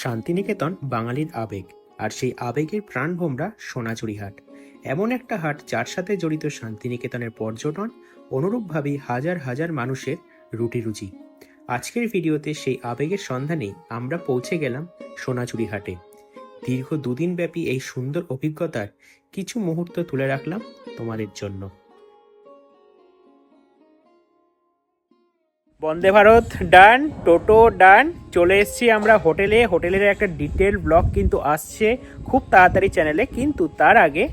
শান্তিনিকেতন, বাঙালির আবেগ। আর সেই আবেগের প্রাণভোমরা সোনাঝুরি হাট এমন একটা হাট যার সাথে জড়িত শান্তিনিকেতনের পর্যটন অনুরূপভাবেই হাজার হাজার মানুষের রুটি রুচি আজকের ভিডিওতে সেই আবেগের সন্ধানে আমরা পৌঁছে গেলাম সোনাঝুরি হাটে দীর্ঘ দুদিন ব্যাপী এই সুন্দর অভিজ্ঞতার কিছু মুহূর্ত তুলে রাখলাম তোমাদের জন্য। বন্দে ভারত, ডান, টোটো, ডান। চলে এসেছি আমরা হোটেলে। হোটেলের একটা ডিটেল ব্লগ কিন্তু আসছে খুব তাড়াতাড়ি চ্যানেলে, কিন্তু তার আগে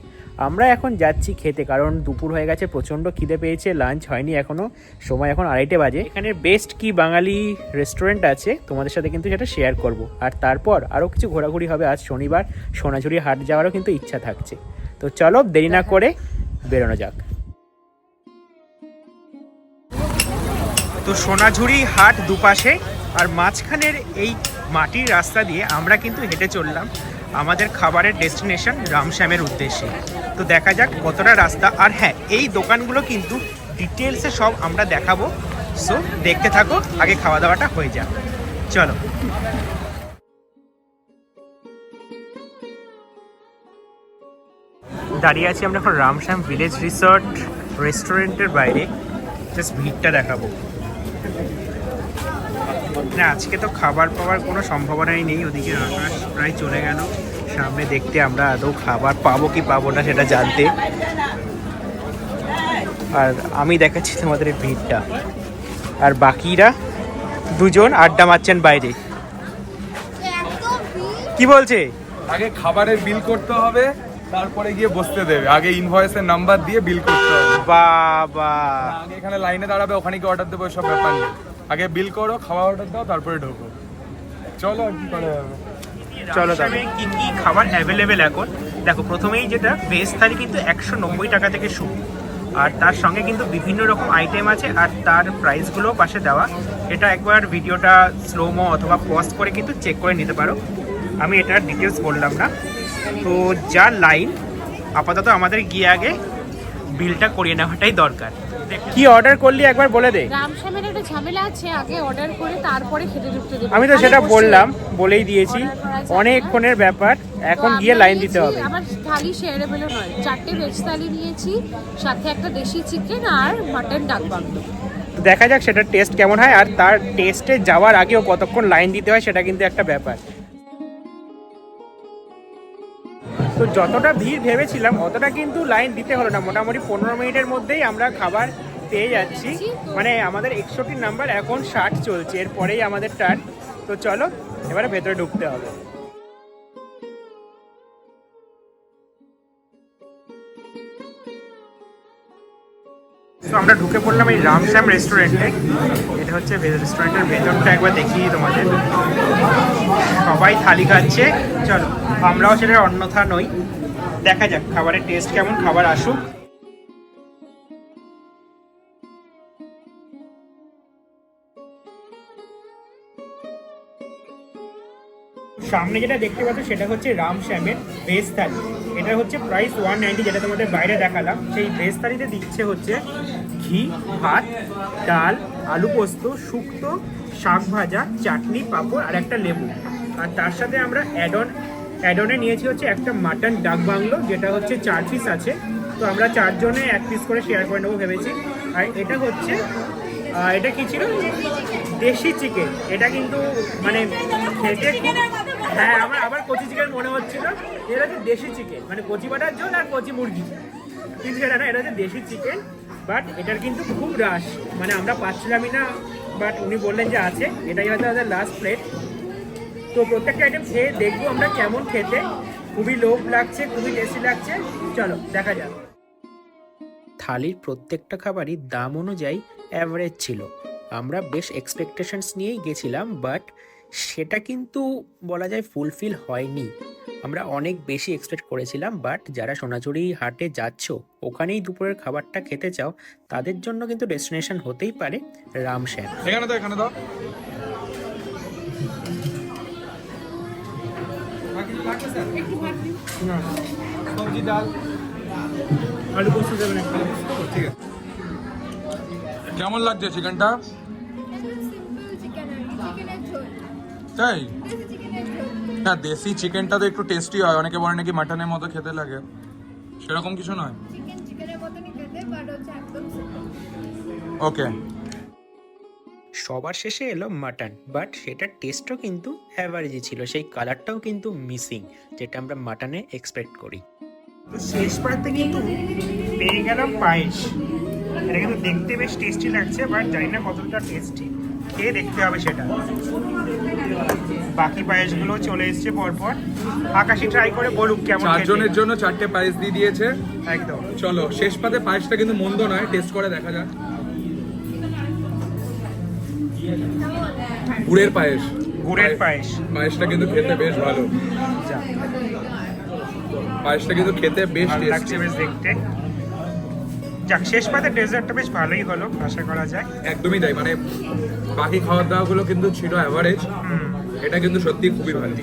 আমরা এখন যাচ্ছি খেতে, কারণ দুপুর হয়ে গেছে, প্রচণ্ড খিদে পেয়েছে লাঞ্চ হয়নি এখনও সময় এখন আড়াইটে বাজে। এখানে বেস্ট কি বাঙালি রেস্টুরেন্ট আছে, তোমাদের সাথে কিন্তু সেটা শেয়ার করব। আর তারপর আরও কিছু ঘোরাঘুরি হবে আজ শনিবার, সোনাঝুরি হাট যাওয়ারও কিন্তু ইচ্ছা থাকছে। তো চলো দেরি না করে বেরোনো যাক। তো সোনাঝুরি হাট দুপাশে আর মাঝখানের এই মাটির রাস্তা দিয়ে আমরা কিন্তু হেঁটে চললাম আমাদের খাবারের ডেস্টিনেশন রামশ্যামের উদ্দেশ্যে। তো দেখা যাক কতটা রাস্তা। আর হ্যাঁ এই দোকানগুলো কিন্তু ডিটেলসে সব আমরা দেখাবো। সো দেখতে থাকো, আগে খাওয়া দাওয়াটা হয়ে যাক। চলো। দাঁড়িয়ে আছি আমরা এখন রামশ্যাম ভিলেজ রিসর্ট রেস্টুরেন্টের বাইরে। জাস্ট ভিড়টা দেখাবো। না আজকে তো খাবার পাওয়ার কোনো সম্ভাবনাই নেই ওদিকে আকাশ প্রায় চলে গেল। সামনে দেখতে আমরা আদৌ খাবার পাবো কি পাবো না সেটা জানতে। আর আমি দেখাচ্ছি তোমাদের এই ভিড়টা। আর বাকিরা দুজন আড্ডা মারছেন বাইরে। কি বলছে? আগে খাবারের বিল করতে হবে তারপরে গিয়ে বসতে দেবে। আগে ইনভয়েসের নাম্বার দিয়ে বিল করতে হবে। বাবা। আগে এখানে লাইনে দাঁড়াবে ওখানে গিয়ে অর্ডার দেবো সব ব্যাপার নেই। আগে বিল করো খাওয়া অর্ডার দাও তারপরে ঢোকো। চলো আর কি করা যাবে? চলো তবে কি কি খাবার অ্যাভেলেবেল এখন? দেখো প্রথমেই যেটা ভেজ থালি কিন্তু একশো নব্বই টাকা থেকে শুরু। আর তার সঙ্গে কিন্তু বিভিন্ন রকম আইটেম আছে আর তার প্রাইসগুলো পাশে দেওয়া। এটা একবার ভিডিওটা স্লোমো অথবা পজ করে কিন্তু চেক করে নিতে পারো। আমি এটার ডিটেলস বললাম না। তো যা লাইন আপাতত আমাদের গিয়ে আগে বিলটা করিয়ে নেওয়াটাই দরকার। কি অর্ডার করলি একবার বলে দে। রামশ্যামের একটা ঝামেলা আছে আগে অর্ডার করে তারপরে খেতে ঢুকতে দেবে। আমি তো সেটা বললাম বলেই দিয়েছি। অনেকক্ষণের ব্যাপার এখন গিয়ে লাইন দিতে হবে। আমার থালি শেয়ারেবেলও নয়। চারটে ভেজ থালি নিয়েছি সাথে একটা দেশি চিকেন আর মাটন ডাক বাংলো দেখা যাক সেটার টেস্ট কেমন হয় আর তার টেস্টে যাওয়ার আগেও কতক্ষণ লাইন দিতে হয় সেটা কিন্তু একটা ব্যাপার। তো যতটা ভিড় ভেবেছিলাম, অতটা কিন্তু লাইন দিতে হলো না। মোটামুটি পনেরো মিনিটের মধ্যেই আমরা খাবার পেয়ে যাচ্ছি। মানে আমাদের একষট্টি নাম্বার এখন ষাট চলছে, এরপরেই আমাদের টার্ন তো চলো, এবারে ভেতরে ঢুকতে হবে। তো আমরা ঢুকে পড়লাম এই রামশ্যাম রেস্টুরেন্টে এটা হচ্ছে রেস্টুরেন্টের ভেতরটা একবার দেখিয়ে তোমাদের। সবাই থালি খাচ্ছে। চলো, আমরাও সেটার অন্যথা নই। দেখা যাক, খাবারের টেস্ট কেমন, খাবার আসুক। সামনে যেটা দেখতে পাচ্ছ, সেটা হচ্ছে রাম শ্যামের ভেজ থালি এটা হচ্ছে প্রাইস ওয়ান নাইনটি যেটা তোমাদের বাইরে দেখালাম। সেই ভেজ থালিতে দিচ্ছে হচ্ছে ঘি, ভাত, ডাল, আলু পোস্ত, শুক্তো, শাক ভাজা, চাটনি, পাঁপড় আর একটা লেবু। আর তার সাথে আমরা অ্যাডন অ্যাডনে নিয়েছি হচ্ছে একটা মাটন ডাক বাংলো, যেটা হচ্ছে চার পিস আছে। তো আমরা চারজনে এক পিস করে শেয়ার করে নেব ভেবেছি। আর এটা হচ্ছে এটা কি ছিল? দেশি চিকেন এটা কিন্তু মানে খেতে হ্যাঁ আমার আবার কচি চিকেন মনে হচ্ছিল। এটা হচ্ছে দেশি চিকেন মানে কচি বাটার ঝোল আর কচি মুরগি কিন্তু এটা না, এটা হচ্ছে দেশি চিকেন বাট এটার কিন্তু খুব রাশ মানে আমরা পাচ্ছিলামই না বাট উনি বললেন যে আছে। এটাই হয়তো আমাদের লাস্ট প্লেট তো প্রত্যেকটা আইটেম খেয়ে দেখব আমরা কেমন খেতে। খুবই লোভ লাগছে খুবই টেস্টি লাগছে। চলো দেখা যাক। থালির প্রত্যেকটা খাবারই দাম অনুযায়ী অ্যাভারেজ ছিল। আমরা বেশ এক্সপেকটেশনস নিয়েই গেছিলাম বাট সেটা কিন্তু বলা যায় ফুলফিল হয়নি। আমরা অনেক বেশি এক্সপেক্ট করেছিলাম বাট যারা সোনাঝুরি হাটে যাচ্ছ ওখানেই দুপুরের খাবারটা খেতে চাও তাদের জন্য কিন্তু ডেস্টিনেশন হতেই পারে রামশ্যাম এখানে দাও এখানে দাও। সবজি ডাল আলু পোস্ত দেবেন ঠিক আছে কেমন লাগছে চিকেনটা? তাই? না দেশি চিকেনটা তো একটু টেস্টি হয়। অনেকে বলে নাকি মাটনের মতো খেতে লাগে। সেরকম কিছু নয়? ওকে সবার শেষে এলো মাটন বাট সেটার টেস্টও কিন্তু অ্যাভারেজই ছিল। সেই কালারটাও কিন্তু মিসিং যেটা আমরা মাটনে এক্সপেক্ট করি। তো শেষ পাতে কিন্তু পেয়ে গেলাম পায়েস। এটা কিন্তু দেখতে বেশ টেস্টি লাগছে বাট জানি না কতটা টেস্টি খেয়ে দেখতে হবে সেটা। বাকি পায়েসগুলো চলে এসছে পরপর। আকাশি ট্রাই করে বলুক কেমন। চারজনের জন্য চারটে পায়েস দিয়ে দিয়েছে। একদম। চলো শেষ পাতে পায়েসটা কিন্তু মন্দ নয় টেস্ট করে দেখা যাক। গুড়ের পায়েস। গুড়ের পায়েস। পায়েসটা কিন্তু খেতে বেশ ভালো। পায়েসটা কিন্তু খেতে বেশ লাগছে বেশ দেখতে। যাক শেষ পাতে ডেজার্টটা বেশ ভালোই হলো আশা করা যায়। একদমই তাই মানে বাকি খাওয়ার দাওয়া গুলো কিন্তু ছিল অ্যাভারেজ এটা কিন্তু সত্যি খুবই ভালো।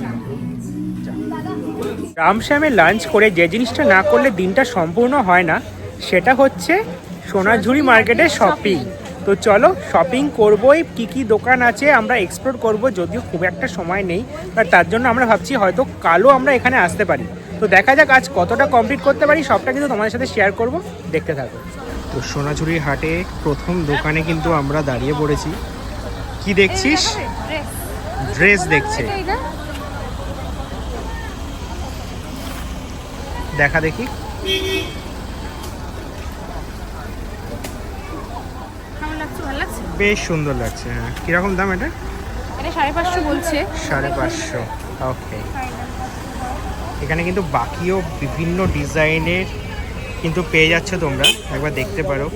রামশ্যামে লাঞ্চ করে যে জিনিসটা না করলে দিনটা সম্পূর্ণ হয় না সেটা হচ্ছে সোনাঝুরি মার্কেটে শপিং তো চলো শপিং করবোই কি কি দোকান আছে আমরা এক্সপ্লোর করব যদিও খুব একটা সময় নেই আর তার জন্য আমরা ভাবছি হয়তো কালও আমরা এখানে আসতে পারি। তো দেখা যাক আজ কতটা কমপ্লিট করতে পারি সবটা কিন্তু তোমাদের সাথে শেয়ার করব দেখতে থাকো। তো সোনাঝুরির হাটে প্রথম দোকানে কিন্তু আমরা দাঁড়িয়ে পড়েছি। কি দেখছিস? ড্রেস দেখছে। দেখা দেখি কেমন লাগছে ভালো লাগছে বেশ সুন্দর লাগছে হ্যাঁ। কীরকম দাম এটা? এটা সাড়ে পাঁচশো বলছে। সাড়ে পাঁচশো ওকে। এখানে কিন্তু বাকিও বিভিন্ন ডিজাইনের কিন্তু পেয়ে যাচ্ছে তোমরা একবার দেখতে পারো।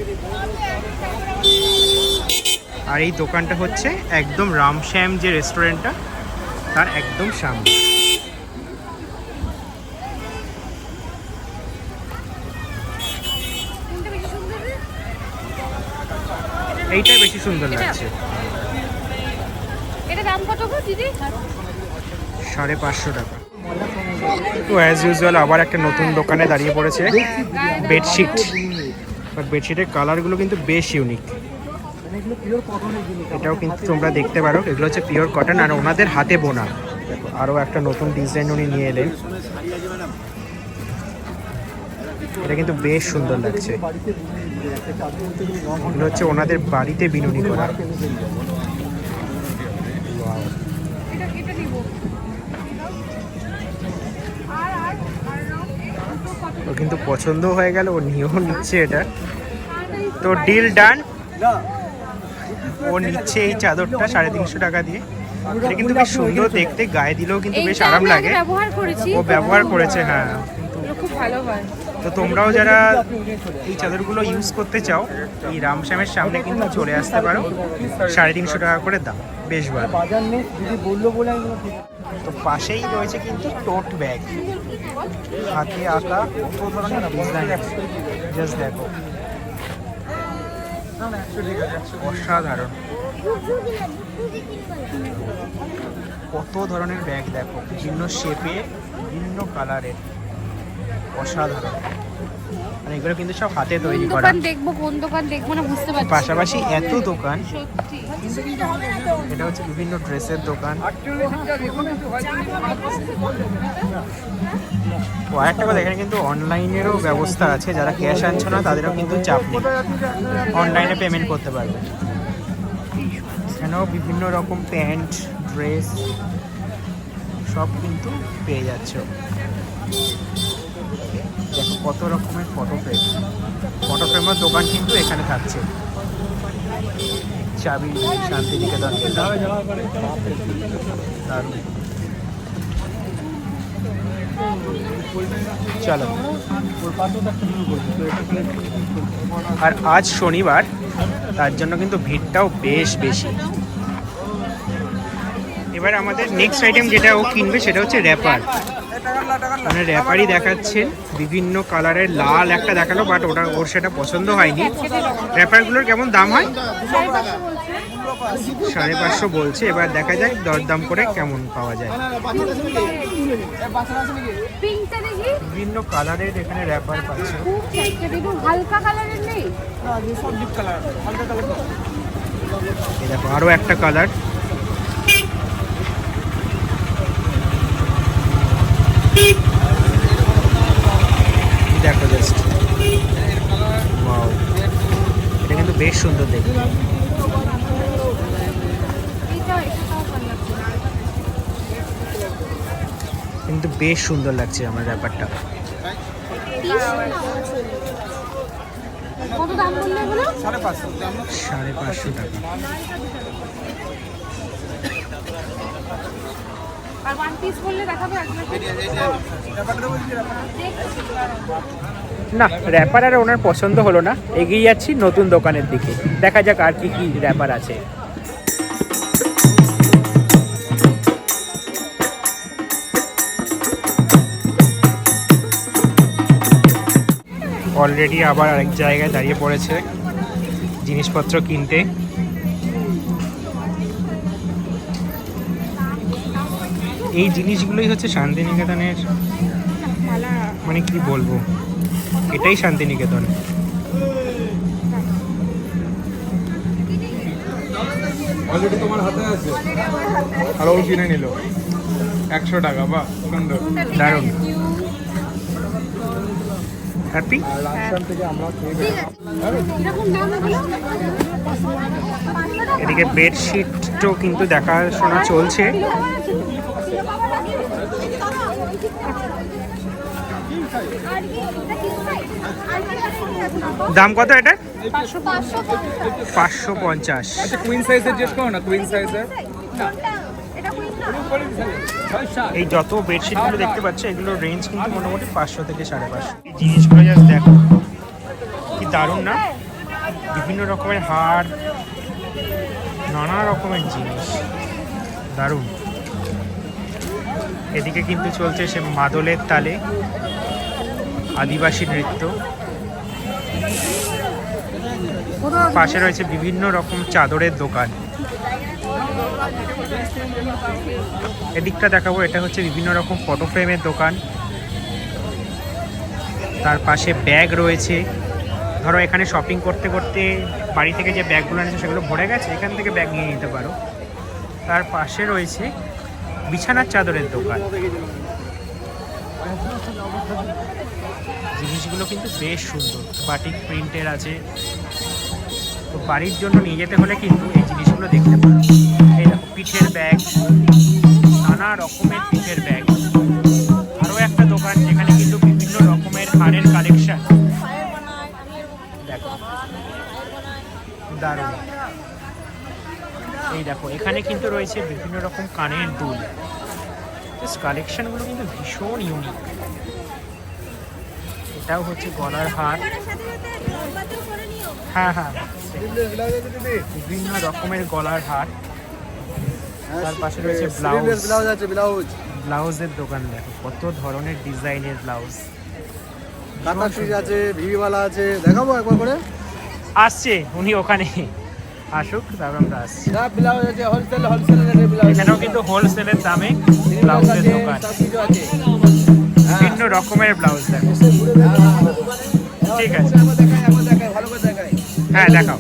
আর এই দোকানটা হচ্ছে একদম রামশ্যাম যে রেস্টুরেন্টটা তার একদম সামনে কোনটা বেশি সুন্দর রে? এইটাই বেশি সুন্দর লাগছে। এটা দাম কত গো দিদি? সাড়ে পাঁচশো টাকা। তো অ্যাজ ইউজুয়াল আবার একটা নতুন দোকানে দাঁড়িয়ে পড়েছে বেডশিট বাট বেডশিটের কালারগুলো কিন্তু বেশ ইউনিক এটাও কিন্তু তোমরা দেখতে পারো। এগুলো হচ্ছে পিওর কটন আর ওনাদের হাতে বোনা। দেখো আরও একটা নতুন ডিজাইন উনি নিয়ে এলেন। এটা কিন্তু বেশ সুন্দর লাগছে। এগুলো হচ্ছে ওনাদের বাড়িতে বিনুনি করা। ওর কিন্তু পছন্দ হয়ে গেল ও নিয়েও নিচ্ছে এটা। তো ডিল ডান ও নিচ্ছে এই চাদরটা সাড়ে তিনশো টাকা দিয়ে। এটা কিন্তু বেশ সুন্দর দেখতে গায়ে দিলেও কিন্তু বেশ আরাম লাগে। ও ব্যবহার করেছে হ্যাঁ। খুব ভালো হয়। তো তোমরাও যারা এই চাদরগুলো ইউজ করতে চাও, এই রামশ্যামের সামনে কিন্তু চলে আসতে পারো। সাড়ে তিনশো টাকা করে দাম, বেশ ভালো। তো পাশেই রয়েছে কিন্তু টোট ব্যাগ হাতে আঁকা কত ধরনের ডিজাইন জাস্ট দেখো। অসাধারণ। কত ধরনের ব্যাগ দেখো। বিভিন্ন শেপে বিভিন্ন কালারের অসাধারণ। মানে এগুলো কিন্তু সব হাতে তৈরি করা। দোকান দেখব কোন দোকান দেখব না বুঝতে পারছি পাশাপাশি এত দোকান। সত্যি। এটা হচ্ছে বিভিন্ন ড্রেসের দোকান। ও আরেকটা কথা এখানে কিন্তু অনলাইনেরও ব্যবস্থা আছে। যারা ক্যাশ আনছো না তাদেরও কিন্তু চাপ নেই। অনলাইনে পেমেন্ট করতে পারবে। এখানেও বিভিন্ন রকম প্যান্ট ড্রেস সব কিন্তু পেয়ে যাচ্ছ। কত রকমের ফটো ফ্রেম ফটো ফ্রেমের দোকান কিন্তু এখানে থাকছে। চাবি, শান্তিনিকেতন চলো। আর আজ শনিবার, তার জন্য কিন্তু ভিড়টাও বেশ বেশি। এবার আমাদের নেক্সট আইটেম যেটা ও কিনবে সেটা হচ্ছে র্যাপার মানে র্যাপারই দেখাচ্ছেন, বিভিন্ন কালারের লাল একটা দেখাল বাট ওটা ওর সেটা পছন্দ হয়নি। র্যাপারগুলোর কেমন দাম হয়? সাড়ে পাঁচশো বলছে। এবার দেখা যাক দরদাম করে কেমন পাওয়া যায়। বিভিন্ন কালারের এখানে র্যাপার পাচ্ছে। হালকা দেখো আরও একটা কালার দেখো জাস্ট এটা কিন্তু বেশ সুন্দর দেখো কিন্তু বেশ সুন্দর লাগছে আমার ব্যাপারটা। সাড়ে পাঁচশো টাকা। আর ওয়ান পিস বললে দেখাবে না র্যাপার আর ওনার পছন্দ হলো না এগিয়ে যাচ্ছি নতুন দোকানের দিকে। দেখা যাক আর কি কি র্যাপার আছে। অলরেডি আবার আরেক জায়গায় দাঁড়িয়ে পড়েছে জিনিসপত্র কিনতে। এই জিনিসগুলোই হচ্ছে শান্তিনিকেতনের মানে কি বলব? এটাই শান্তিনিকেতন। অলরেডি তোমার হাতে আছে। আর ও কিনে নিল। একশো টাকা বা সুন্দর। দারুণ। হ্যাপি এদিকে বেডশিটও কিন্তু দেখাশোনা চলছে। দাম কত এটা? পাঁচশো পঞ্চাশ। আচ্ছা কুইন সাইজের জিজ্ঞেস করো না কুইন সাইজের এই যত বেডশিটগুলো দেখতে পাচ্ছ এগুলোর রেঞ্জ কিন্তু মোটামুটি পাঁচশো থেকে সাড়ে পাঁচশো। এই জিনিসগুলো জাস্ট দেখো। কি দারুণ না? বিভিন্ন রকমের হার নানা রকমের জিনিস। দারুণ। এদিকে কিন্তু চলছে সে মাদলের তালে আদিবাসী নৃত্য। পাশে রয়েছে বিভিন্ন রকম চাদরের দোকান। এদিকটা দেখাবো, এটা হচ্ছে বিভিন্ন রকম ফটো ফ্রেমের দোকান। তার পাশে ব্যাগ রয়েছে। ধরো, এখানে শপিং করতে করতে বাড়ি থেকে যে ব্যাগগুলো আছে সেগুলো ভরে গেছে, এখান থেকে ব্যাগ নিয়ে নিতে পারো। তার পাশে রয়েছে বিছানার চাদরের দোকান। জিনিসগুলো কিন্তু বেশ সুন্দর। বাটিক প্রিন্টের আছে। তো বাড়ির জন্য নিয়ে যেতে হলে কিন্তু এই জিনিসগুলো দেখতে পারো। এই দেখো, পিঠের ব্যাগ, নানা রকমের পিঠের ব্যাগ। আরও একটা দোকান যেখানে কিন্তু বিভিন্ন রকমের হারের কালেকশন দেখো, দারুণ। এই দেখো, এখানে কিন্তু রয়েছে বিভিন্ন রকম কানের দুল। কালেকশনগুলো কিন্তু ভীষণ ইউনিক এটাও হচ্ছে গলার হার। হ্যাঁ হ্যাঁ। বিভিন্ন রকমের গলার হার। তার পাশে রয়েছে ব্লাউজ ব্লাউজ আছে ব্লাউজ ব্লাউজের দোকান দেখো কত ধরনের ডিজাইনের ব্লাউজ পিস আছে ভিভিওয়ালা আছে। দেখাবো একবার করে। আসছে উনি ওখানে। আসুক তারপর আমরা আসছি। ব্লাউজ আছে হোলসেল হোলসেল রেটে ব্লাউজ এখানেও কিন্তু হোলসেলের দামে ব্লাউজের দোকান। বিভিন্ন রকমের ব্লাউজ দেখো। ঠিক আছে। হ্যাঁ দেখাও।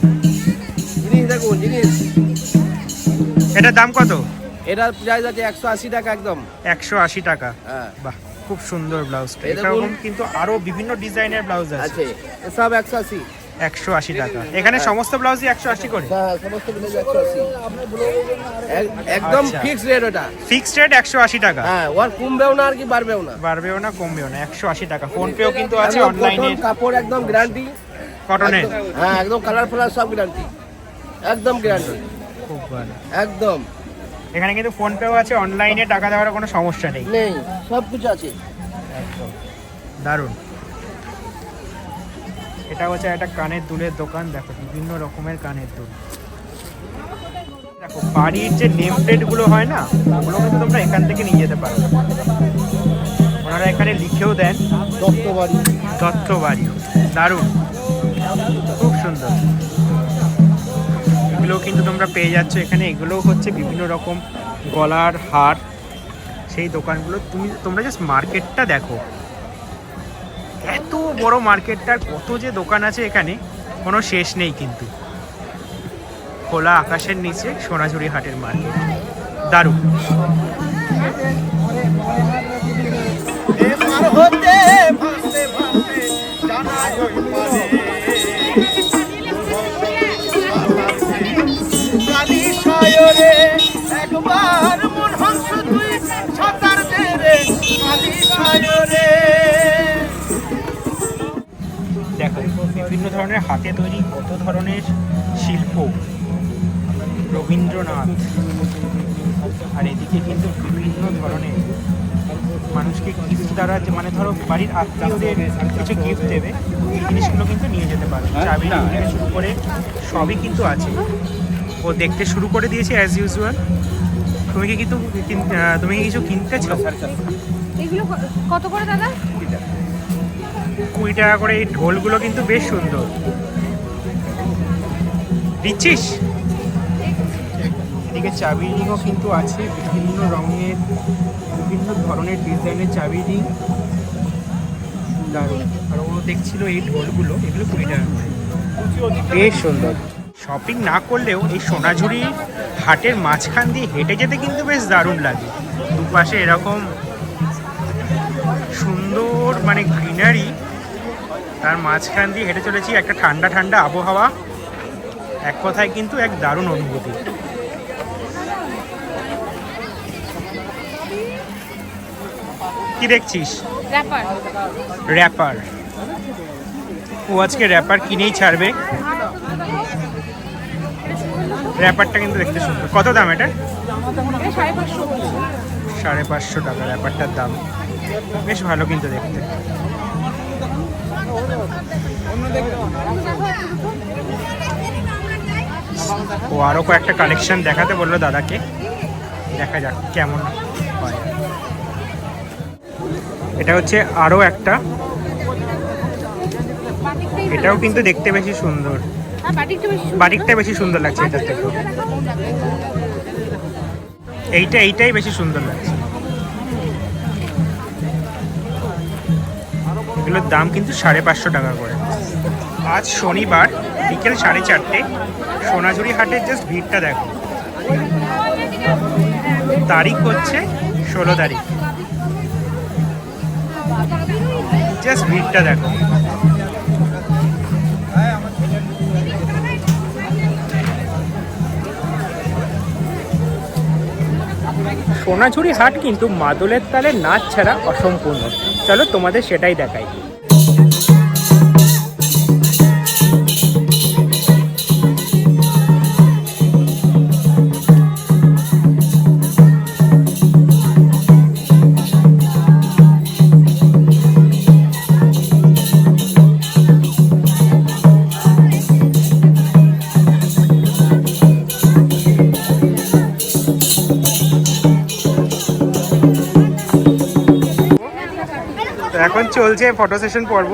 জিনিস দেখুন জিনিস। এটার দাম কত? এটার প্রাইস আছে একশো আশি টাকা একদম। একশো আশি টাকা। হ্যাঁ। বাহ খুব সুন্দর ব্লাউজটা। এরকম কিন্তু আরও বিভিন্ন ডিজাইনের ব্লাউজ আছে। সব একশো আশি। একশো আশি টাকা। এখানে সমস্ত ব্লাউজই একশো আশি করে? হ্যাঁ সমস্ত একশো একদম আচ্ছা। ফিক্সড রেট ওটা। ফিক্সড রেট একশো আশি টাকা? হ্যাঁ ওর কমবেও না আর কি বাড়বেও না। বাড়বেও না কমবেও না একশো আশি টাকা। ফোন পেও কিন্তু আছে অনলাইনে কাপড় একদম গ্যারান্টি কটনের হ্যাঁ একদম কালার ফালার সব গ্যারান্টি একদম গ্যারান্টি খুব ভালো। একদম। এখানে কিন্তু ফোন পেও আছে অনলাইনে টাকা দেওয়ার কোনো সমস্যা নেই। নেই সব কিছু আছে। একদম। দারুণ। এটা হচ্ছে একটা কানের দুলের দোকান দেখো বিভিন্ন রকমের কানের দুল। দেখো বাড়ির যে নেম প্লেটগুলো হয় না ওগুলো কিন্তু তোমরা এখান থেকে নিয়ে যেতে পারো। ওনারা এখানে লিখেও দেন দত্তবাড়ি। দত্ত বাড়ি দারুণ। খুব সুন্দর। এগুলো কিন্তু তোমরা পেয়ে যাচ্ছ। এখানে এগুলোও হচ্ছে বিভিন্ন রকম গলার হার। সেই দোকানগুলো তুমি তোমরা জাস্ট মার্কেটটা দেখো। এত বড় মার্কেটটার কত যে দোকান আছে এখানে, কোনো শেষ নেই কিন্তু। খোলা আকাশের নিচে সোনাঝুরি হাটের মার্কেট। দারুণ। দেখো বিভিন্ন ধরনের হাতে তৈরি কত ধরনের শিল্প? রবীন্দ্রনাথ। আর এদিকে কিন্তু বিভিন্ন ধরনের। মানুষকে গিফট দ্বারা মানে ধরো বাড়ির আত্মীয়দের কিছু গিফট দেবে এই জিনিসগুলো কিন্তু নিয়ে যেতে পারো। চাবি থেকে শুরু করে সবই কিন্তু আছে। ও দেখতে শুরু করে দিয়েছে অ্যাজ ইউজুয়াল তুমি কি কিন্তু তুমি কি কিছু কিনতেছো এগুলো কত করে দাদা? কুড়ি টাকা করে এই ঢোলগুলো কিন্তু বেশ সুন্দর। দিচ্ছিস? এদিকে চাবি কিন্তু আছে, বিভিন্ন রঙের, বিভিন্ন ধরনের ডিজাইনের চাবি রিং। দারুণ। আর ও দেখছিল এই ঢোলগুলো, এগুলো কুড়ি টাকা বেশ সুন্দর। শপিং না করলেও এই সোনাঝুরি হাটের মাঝখান দিয়ে হেঁটে যেতে কিন্তু বেশ দারুণ লাগে। দুপাশে এরকম সুন্দর মানে গ্রিনারি তার মাঝখান দিয়ে হেঁটে চলেছি একটা ঠান্ডা ঠান্ডা আবহাওয়া। এক কথায় কিন্তু এক দারুণ অনুভূতি। কি দেখছিস? র্যাপার ও আজকে র্যাপার কিনেই ছাড়বে। র্যাপারটা কিন্তু দেখতে সুন্দর। কত দাম এটা? সাড়ে পাঁচশো। টাকা র্যাপারটার দাম। বেশ ভালো কিন্তু দেখতে। ও আরও কয়েকটা কালেকশন দেখাতে বলল দাদাকে। দেখা যাক কেমন হয়। এটা হচ্ছে আরও একটা। এটাও কিন্তু দেখতে বেশি সুন্দর। বাটিকটা বেশি সুন্দর। লাগছে থেকে এইটা, এইটাই বেশি সুন্দর লাগছে। এগুলোর দাম কিন্তু সাড়ে পাঁচশো টাকা করে। আজ শনিবার, বিকেল সাড়ে চারটে, সোনাঝুরি হাটের জাস্ট ভিড়টা দেখো। তারিখ হচ্ছে ষোলো তারিখ। জাস্ট ভিড়টা দেখো। সোনাঝুরি হাট কিন্তু মাদলের তালে নাচ ছাড়া অসম্পূর্ণ। চলো তোমাদের সেটাই দেখাই। তো এখন চলছে ফটো সেশন পর্ব।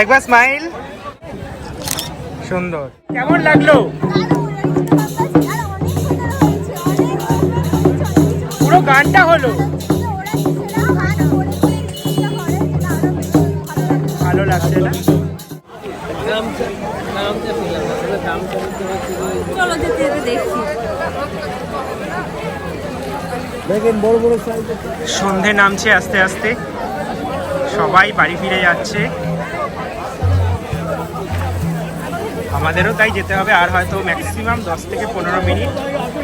একবার স্মাইল সুন্দর। কেমন লাগল? পুরো গানটা হলো? ভালো লাগছে না? চলো দেখছি। সন্ধে নামছে আস্তে আস্তে। সবাই বাড়ি ফিরে যাচ্ছে। আমাদেরও তাই যেতে হবে, আর হয়তো ম্যাক্সিমাম দশ থেকে পনেরো মিনিট।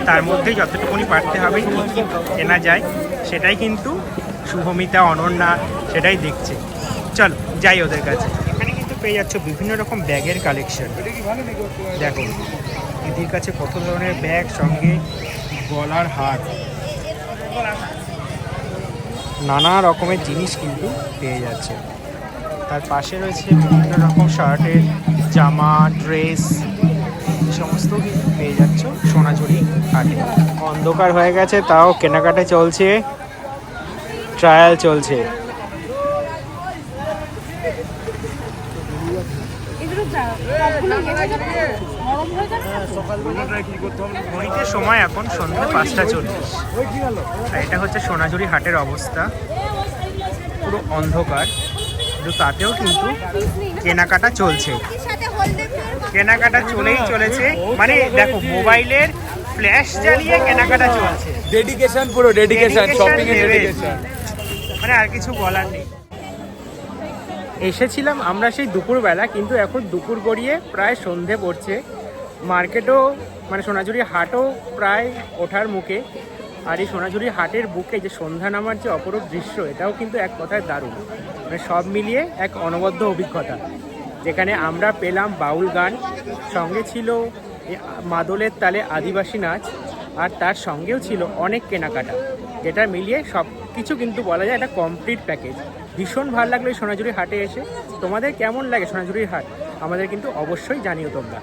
তার মধ্যেই যতটুকুনি পারতে হবে, কী কী কেনা যায়, সেটাই কিন্তু শুভমিতা, অনন্যা সেটাই দেখছে। চলো, যাই ওদের কাছে। এখানে কিন্তু পেয়ে যাচ্ছ বিভিন্ন রকম ব্যাগের কালেকশন দেখো, দিদির কাছে কত ধরনের ব্যাগ, সঙ্গে গলার হার। নানা রকমের জিনিস কিন্তু পেয়ে যাচ্ছে। তার পাশে রয়েছে বিভিন্ন রকম শার্টের জামা, ড্রেস সমস্ত পেয়ে যাচ্ছ সোনাঝুরি হাটে অন্ধকার হয়ে গেছে, তাও কেনাকাটা চলছে ট্রায়াল চলছে। ঘড়িতে সময় এখন সন্ধ্যে পাঁচটা চল্লিশ। আর এটা হচ্ছে সোনাঝুরি হাটের অবস্থা। পুরো অন্ধকার। কিন্তু তাতেও কিন্তু কেনাকাটা চলছে। কেনাকাটা চলেই চলেছে। মানে দেখো মোবাইলের ফ্ল্যাশ জ্বালিয়ে কেনাকাটা চলছে। ডেডিকেশন পুরো ডেডিকেশন শপিং এর ডেডিকেশন মানে আর কিছু বলার নেই। এসেছিলাম আমরা সেই দুপুরবেলা কিন্তু এখন দুপুর গড়িয়ে প্রায় সন্ধে পড়ছে। মার্কেটও মানে সোনাঝুরি হাটও প্রায় ওঠার মুখে। আর এই সোনাঝুরি হাটের বুকে যে সন্ধ্যা নামার যে অপরূপ দৃশ্য, এটাও কিন্তু এক কথায় দারুণ। মানে সব মিলিয়ে এক অনবদ্য অভিজ্ঞতা। যেখানে আমরা পেলাম বাউল গান, সঙ্গে ছিল মাদলের তালে আদিবাসী নাচ, আর তার সঙ্গেও ছিল অনেক কেনাকাটা। যেটা মিলিয়ে সব কিছু কিন্তু বলা যায় একটা কমপ্লিট প্যাকেজ ভীষণ ভালো লাগল এই সোনাঝুরি হাটে এসে। তোমাদের কেমন লাগে সোনাঝুরির হাট? আমাদের কিন্তু অবশ্যই জানিও তোমরা।